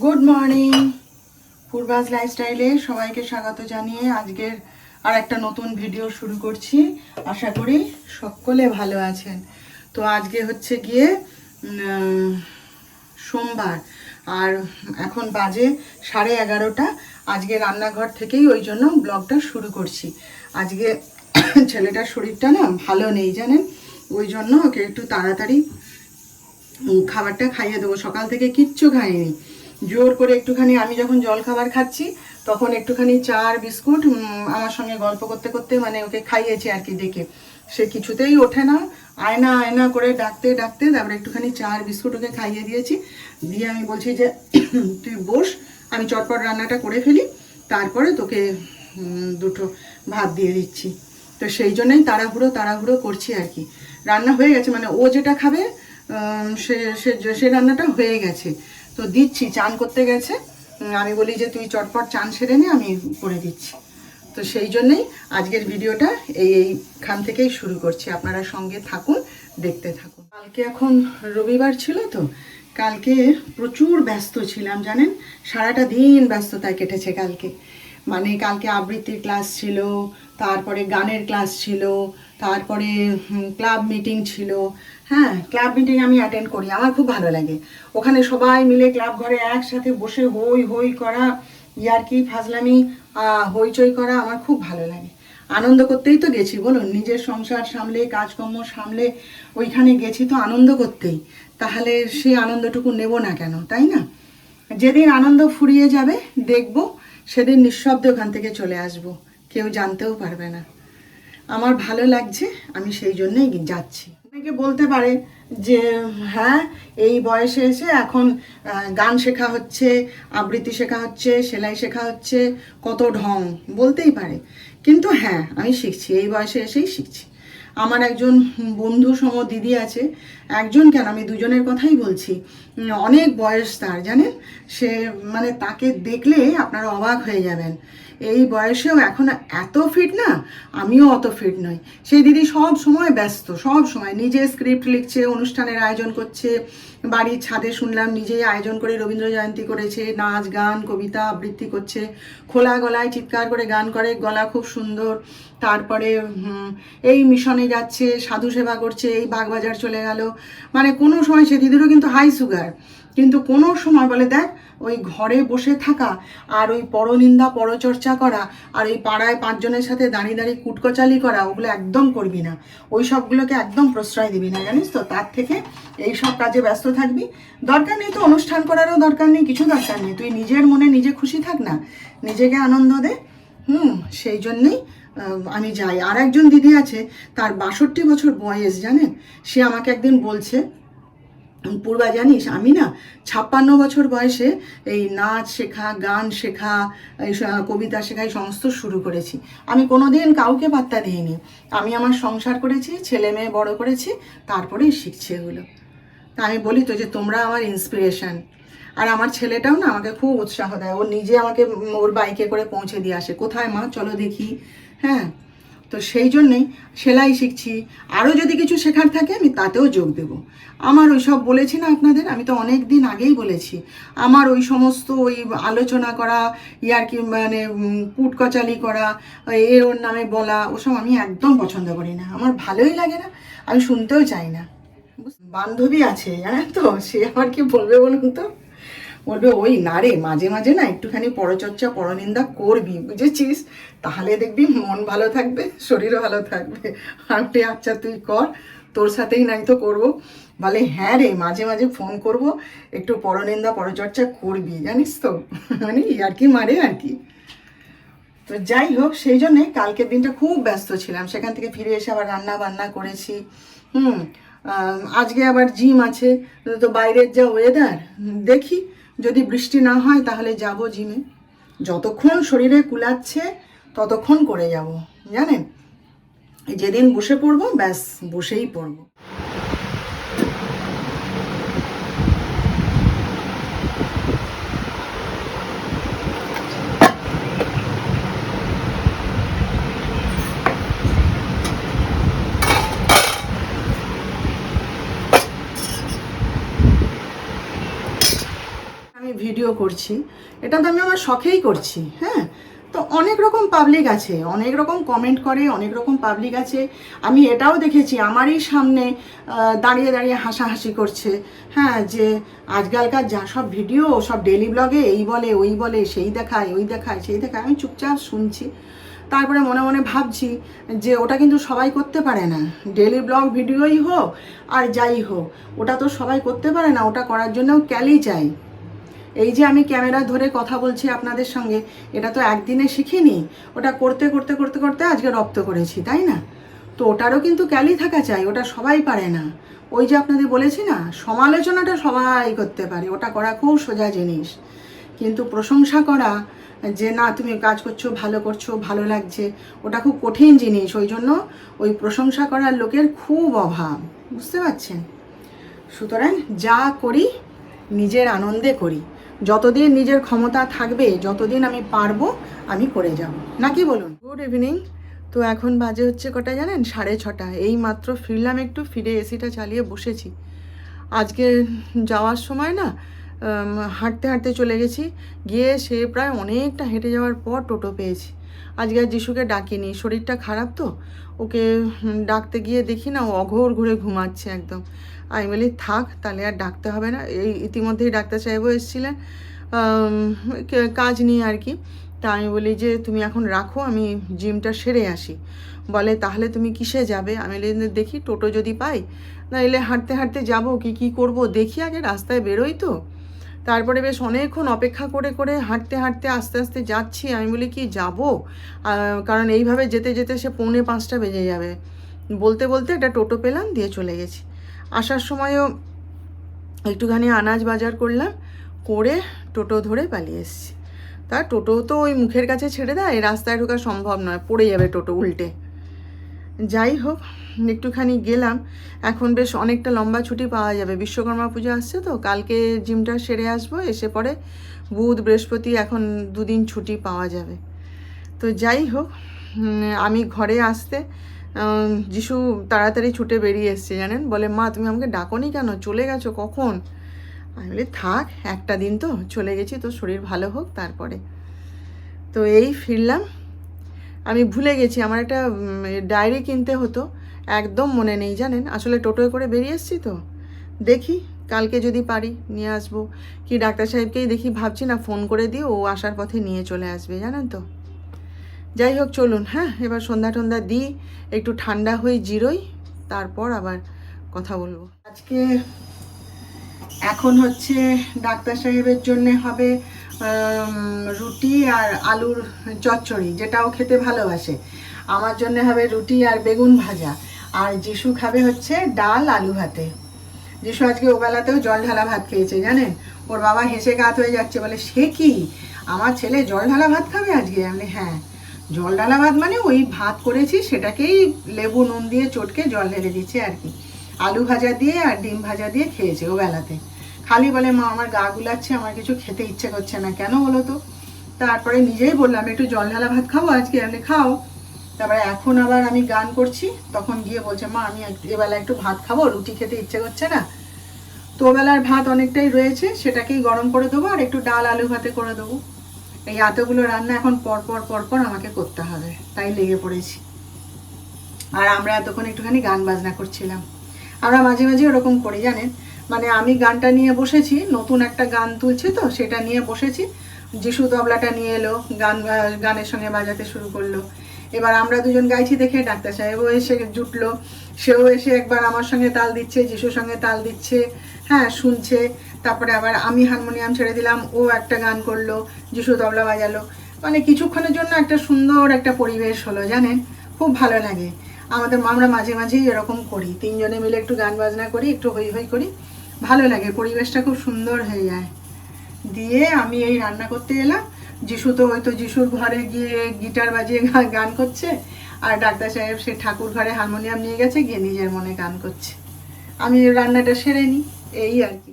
Good morning পূর্বাস লাইফস্টাইলে সবাইকে স্বাগত জানিয়ে আজকের আর একটা নতুন ভিডিও শুরু করছি। আশা করি সকলে ভালো আছেন। তো আজকে হচ্ছে গিয়ে সোমবার। আর এখন বাজে সাড়ে এগারোটা। আজকে রান্নাঘর থেকেই ওই জন্য ব্লগটা শুরু করছি। আজকে ছেলেটার শরীরটা না ভালো নেই জানেন। ওই জন্য ওকে একটু তাড়াতাড়ি খাবারটা খাইয়ে দেবো। সকাল থেকে কিচ্ছু খাইনি। জোর করে একটুখানি, আমি যখন জল খাবার খাচ্ছি, তখন একটুখানি চা আর বিস্কুট আমার সঙ্গে গল্প করতে করতে মানে ওকে খাইয়েছি আর কি ডেকে। সে কিছুতেই ওঠে না, আয়না আয়না করে ডাকতে ডাকতে তারপরে একটুখানি চা আর বিস্কুট ওকে খাইয়ে দিয়েছি। দিয়ে আমি বলছি যে, তুই বস, আমি চটপট রান্নাটা করে ফেলি, তারপরে তোকে দুটো ভাত দিয়ে দিচ্ছি। তো সেই জন্যই তাড়াহুড়ো তাড়াহুড়ো করছি আর কি। রান্না হয়ে গেছে মানে ও যেটা খাবে সে সে রান্নাটা হয়ে গেছে। তো দিচ্ছি, চান করতে গেছে। আমি বলি যে তুই চটপট চান সেরে নে, আমি করে দিচ্ছি। তো সেই জন্যই আজকের ভিডিওটা এই এইখান থেকেই শুরু করছি। আপনারা সঙ্গে থাকুন, দেখতে থাকুন। কালকে এখন রবিবার ছিল তো, কালকে প্রচুর ব্যস্ত ছিলাম, জানেন? সারাটা দিন ব্যস্ততায় কেটেছে কালকে। মানে কালকে আবৃত্তির ক্লাস ছিল, তারপরে গানের ক্লাস ছিল, তারপরে ক্লাব মিটিং ছিল হ্যাঁ ক্লাব মিটিং আমি অ্যাটেন্ড করি, আমার খুব ভালো লাগে। ওখানে সবাই মিলে ক্লাব ঘরে একসাথে বসে হই হই করা, ইয়ার্কি, ফাজলামি হইচই করা আমার খুব ভালো লাগে। আনন্দ করতেই তো গেছি, বলুন, নিজের সংসার সামলে, কাজকর্ম সামলে, ওইখানে গেছি তো আনন্দ করতেই। তাহলে সেই আনন্দটুকু নেব না কেন, তাই না? যেদিন আনন্দ ফুরিয়ে যাবে, দেখব, সেদিন নিঃশব্দে ওখান থেকে চলে আসব। কেউ জানতেও পারবে না। আমার ভালো লাগছে, আমি সেই জন্যই যাচ্ছি। অনেকে বলতে পারে যে হ্যাঁ এই বয়সে এসে এখন গান শেখা হচ্ছে, আবৃত্তি শেখা হচ্ছে, সেলাই শেখা হচ্ছে, কত ঢং, বলতেই পারে। কিন্তু হ্যাঁ আমি শিখছি, এই বয়সে এসেই শিখছি। আমার একজন বন্ধু সম দিদি আছে, একজন কেন, আমি দুজনের কথাই বলছি। অনেক বয়স তার, জানেন? সে মানে তাকে দেখলে আপনারা অবাক হয়ে যাবেন। এই বয়সেও এখন এত ফিট না, আমিও অত ফিট নই। সেই দিদি সব সময় ব্যস্ত, সব সময় নিজে স্ক্রিপ্ট লিখছে, অনুষ্ঠানের আয়োজন করছে, বাড়ির ছাদে শুনলাম নিজেই আয়োজন করে রবীন্দ্র জয়ন্তী করেছে, নাচ, গান, কবিতা, আবৃত্তি করছে, খোলা গলায় চিৎকার করে গান করে, গলা খুব সুন্দর। তারপরে এই মিশনে যাচ্ছে, সাধু সেবা করছে, এই বাগবাজার চলে গেল। মানে কোনো সময় সে দিদিরও কিন্তু হাই সুগার কিন্তু কোনো সময় বলে, দেখ, ওই ঘরে বসে থাকা আর ওই পরনিন্দা, পরচর্চা করা আর ওই পাড়ায় পাঁচজনের সাথে দাঁড়িয়ে দাঁড়িয়ে কুটকচালি করা, ওগুলো একদম করবি না। ওই সবগুলোকে একদম প্রশ্রয় দিবি না, জানিস তো? তার থেকে এই সব কাজে ব্যস্ত থাকবি। দরকার নেই তো অনুষ্ঠান করারও দরকার নেই, কিছু দরকার নেই। তুই নিজের মনে নিজে খুশি থাক না, নিজেকে আনন্দ দে। হুম, সেই জন্যেই আমি যাই। আর একজন দিদি আছে, তার বাষট্টি বছর বয়স, জানেন? সে আমাকে একদিন বলছে পূর্বা জানিস, আমি না ছাপ্পান্ন বছর বয়সে এই নাচ শেখা, গান শেখা, এই কবিতা শেখা, এই সমস্ত শুরু করেছি। আমি কোনোদিন কাউকে পাত্তা দিইনি। আমি আমার সংসার করেছি, ছেলে মেয়ে বড় করেছি, তারপরেই শিখছি এগুলো। তা আমি বলি তো যে তোমরা আমার ইন্সপিরেশন আর আমার ছেলেটাও না আমাকে খুব উৎসাহ দেয়। ও নিজে আমাকে ওর বাইকে করে পৌঁছে দিয়ে আসে। কোথায় মা? চলো দেখি। হ্যাঁ? তো সেই জন্যেই সেলাই শিখছি। আরও যদি কিছু শেখার থাকে, আমি তাতেও যোগ দেব। আমার ওই সব বলেছি না আপনাদের, আমি তো অনেক দিন আগেই বলেছি। আমার ওই সমস্ত ওই আলোচনা করা, ইয়ার কি মানে কুটকচালি করা, এ ওর নামে বলা, ওসব আমি একদম পছন্দ করি না। আমার ভালোই লাগে না, আমি শুনতেও চাই না। বান্ধবী আছে, জানেন তো? সে আবার কি বলবে বলুন তো? বলবে, ওই না রে, মাঝে মাঝে না একটুখানি পরচর্চা, পরনিন্দা করবি, বুঝেছিস? তাহলে দেখবি মন ভালো থাকবে, শরীরও ভালো থাকবে। আমি আচ্ছা তুই কর, তোর সাথেই নাই তো করব। বলে হ্যাঁ রে, মাঝে মাঝে ফোন করব, একটু পরনিন্দা, পরচর্চা করবি, জানিস তো? মানে আর কি মারে আর কি? তো যাই হোক, সেই জন্যে কালকের দিনটা খুব ব্যস্ত ছিলাম। সেখান থেকে ফিরে এসে আবার রান্না বান্না করেছি। হুম আজকে আবার জিম আছে, তো বাইরের যা ওয়েদার দেখি যদি বৃষ্টি না হয়, তাহলে যাব জিমে। যতক্ষণ শরীরে কুলাচ্ছে, ততক্ষণ করে যাব। জানেন? যেদিন বসে পড়ব, ব্যাস, বসেই পড়ব আমি ভিডিও করছি, এটা তো আমি আমার শখেই করছি হ্যাঁ? তো অনেক রকম পাবলিক আছে, অনেক রকম কমেন্ট করে, অনেক রকম পাবলিক আছে। আমি এটাও দেখেছি, আমারই সামনে দাঁড়িয়ে দাঁড়িয়ে হাসাহাসি করছে হ্যাঁ? যে আজকালকার যা সব ভিডিও সব ডেলি ব্লগে এই বলে, ওই বলে, সেই দেখায়, ওই দেখায়, সেই দেখায়। আমি চুপচাপ শুনছি। তারপরে মনে মনে ভাবছি যে ওটা কিন্তু সবাই করতে পারে না। ডেলি ব্লগ ভিডিওই হোক আর যাই হোক, ওটা তো সবাই করতে পারে না, ওটা করার জন্যও ক্যালি চাই। এই যে আমি ক্যামেরা ধরে কথা বলছি আপনাদের সঙ্গে, এটা তো একদিনে শিখিনি। ওটা করতে করতে করতে করতে আজকে রপ্ত করেছি, তাই না? তো ওটারও কিন্তু ক্যালি থাকা চাই, ওটা সবাই পারে না। ওই যে আপনাদের বলেছি না, সমালোচনাটা সবাই করতে পারে, ওটা করা খুব সোজা জিনিস। কিন্তু প্রশংসা করা, যে না, তুমি কাজ করছ, ভালো করছ, ভালো লাগছে, ওটা খুব কঠিন জিনিস। ওই জন্য ওই প্রশংসা করার লোকের খুব অভাব, বুঝতে পারছেন? সুতরাং যা করি, নিজের আনন্দে করি। যতদিন নিজের ক্ষমতা থাকবে, যতদিন আমি পারব, আমি করে যাব। নাকি বলুন? গুড ইভিনিং তো এখন বাজে হচ্ছে কটা জানেন? সাড়ে ছটা। এই মাত্র ফিরলাম একটু, ফিরে এসিটা চালিয়ে বসেছি। আজকে যাওয়ার সময় না হাঁটতে হাঁটতে চলে গেছি। গিয়ে সে প্রায় অনেকটা হেঁটে যাওয়ার পর টোটো পেয়েছি। আজকে আর যিশুকে ডাকিনি। শরীরটা খারাপ তো? ওকে ডাকতে গিয়ে দেখি না, ও অঘোর ঘুরে ঘুমাচ্ছে একদম। আমি বলি, থাক, তাহলে আর ডাকতে হবে না। এই ইতিমধ্যেই ডাক্তার সাহেবও এসেছিলেন কাজ নিয়ে আর কি। তা আমি বলি যে, তুমি এখন রাখো, আমি জিমটা সেরে আসি। বলে, তাহলে তুমি কিসে যাবে? আমি দেখি, টোটো যদি পাই নাহলে হাঁটতে হাঁটতে যাব, কি কি করব, দেখি আগে, রাস্তায় বেরোই তো। তারপরে বেশ অনেকক্ষণ অপেক্ষা করে করে হাঁটতে হাঁটতে আস্তে আস্তে যাচ্ছি। আমি বলি, কি, যাব? কারণ এইভাবে যেতে যেতে সে পৌনে পাঁচটা বেজে যাবে। বলতে বলতে একটা টোটো পেলাম, দিয়ে চলে গেছি। আসার সময়ও একটুখানি আনাজ বাজার করলাম, করে টোটো ধরে পালিয়ে এসেছি। তা টোটো তো ওই মুখের কাছে ছেড়ে দেয়, রাস্তায় ঢোকা সম্ভব নয়, পড়ে যাবে টোটো উল্টে। যাই হোক, একটুখানি গেলাম, এখন বেশ অনেকটা লম্বা ছুটি পাওয়া যাবে, বিশ্বকর্মা পুজো আসছে তো, কালকে জিমটা সেরে আসব, এসে পরে বুধ, বৃহস্পতি এখন দুদিন ছুটি পাওয়া যাবে। তো যাই হোক আমি ঘরে আসতে যিশু তাড়াতাড়ি ছুটে বেরিয়ে এসছে, জানেন? বলে, মা, তুমি আমাকে ডাকোনি কেন? চলে গেছো কখন? আমি বলি, থাক, একটা দিন তো, চলে গেছি তো শরীর ভালো হোক, তারপরে। তো এই ফিরলাম। আমি ভুলে গেছি, আমার একটা ডায়েরি কিনতে হতো, একদম মনে নেই, জানেন? আসলে টোটোয় করে বেরিয়ে এসেছি তো। দেখি, কালকে যদি পারি, নিয়ে আসব। কি, ডাক্তার সাহেবকেই দেখি, ভাবছি না, ফোন করে দিয়ে ও আসার পথে নিয়ে চলে আসবে, জানেন তো? যাই হোক চলুন হ্যাঁ? এবার সন্ধ্যা টন্ধ্যা দিই, একটু ঠান্ডা হয়ে জিরোই, তারপর আবার কথা বলব। আজকে এখন হচ্ছে ডাক্তার সাহেবের জন্য হবে রুটি আর আলুর চচ্চড়ি, যেটাও খেতে ভালোবাসে। আমার জন্য হবে রুটি আর বেগুন ভাজা। আর যিশু খাবে হচ্ছে ডাল আলু ভাতে। যিশু আজকে ওবেলাতেও জল ঢালা ভাত খেয়েছে, জানেন? ওর বাবা হেসে কাত হয়ে যাচ্ছে, বলে, সে কি? আমার ছেলে জল ঢালা ভাত খাবে আজকে? আমি হ্যাঁ। জল ঢালা ভাত মানে ওই ভাত করেছি, সেটাকেই লেবু, নুন দিয়ে চটকে জল ঢেলে দিচ্ছে আর কি। আলু ভাজা দিয়ে আর ডিম ভাজা দিয়ে খেয়েছে ও বেলাতে। খালি বলে, মা, আমার গা গুলাচ্ছে, আমার কিছু খেতে ইচ্ছে করছে না। কেন বলো তো? তারপরে নিজেই বললাম, একটু জল ঢালা ভাত খাব আজকে আমি খাও। তারপরে এখন আবার আমি গান করছি, তখন গিয়ে বলছে, মা, আমি এবেলা একটু ভাত খাব, রুটি খেতে ইচ্ছে করছে না। তো বেলার ভাত অনেকটাই রয়েছে, সেটাকেই গরম করে দেবো আর একটু ডাল আলু ভাতে করে দেবো। এই এতগুলো রান্না এখন পরপর পর পর পর আমাকে করতে হবে। তাই লেগে পড়েছি। আর আমরা এতক্ষণ একটুখানি গান বাজনা করছিলাম। আমরা মাঝে মাঝে ওরকম করি, জানেন? মানে আমি গানটা নিয়ে বসেছি, নতুন একটা গান তুলছে তো, সেটা নিয়ে বসেছি। যিশু তবলাটা নিয়ে এলো, গান গানের সঙ্গে বাজাতে শুরু করল। এবার আমরা দুজন গাইছি দেখে ডাক্তার সাহেবও এসে জুটলো। সেও এসে একবার আমার সঙ্গে তাল দিচ্ছে, যিশুর সঙ্গে তাল দিচ্ছে হ্যাঁ শুনছে। তারপরে আবার আমি হারমোনিয়াম ছেড়ে দিলাম, ও একটা গান করল, যিশু তবলা বাজালো। মানে কিছুক্ষণের জন্য একটা সুন্দর একটা পরিবেশ হলো, জানেন? খুব ভালো লাগে। আমাদের আমরা মাঝে মাঝেই এরকম করি। তিনজনে মিলে একটু গান বাজনা করি, একটু হই হই করি। ভালো লাগে, পরিবেশটা খুব সুন্দর হয়ে যায়। দিয়ে আমি এই রান্না করতে এলাম। যিশু তো হয়তো যিশুর ঘরে গিয়ে গিটার বাজিয়ে গান করছে, আর ডাক্তার সাহেব সে ঠাকুর ঘরে হারমোনিয়াম নিয়ে গেছে, গিয়ে নিজের মনে গান করছে। আমি রান্নাটা সেরে নিই, এই আর কি।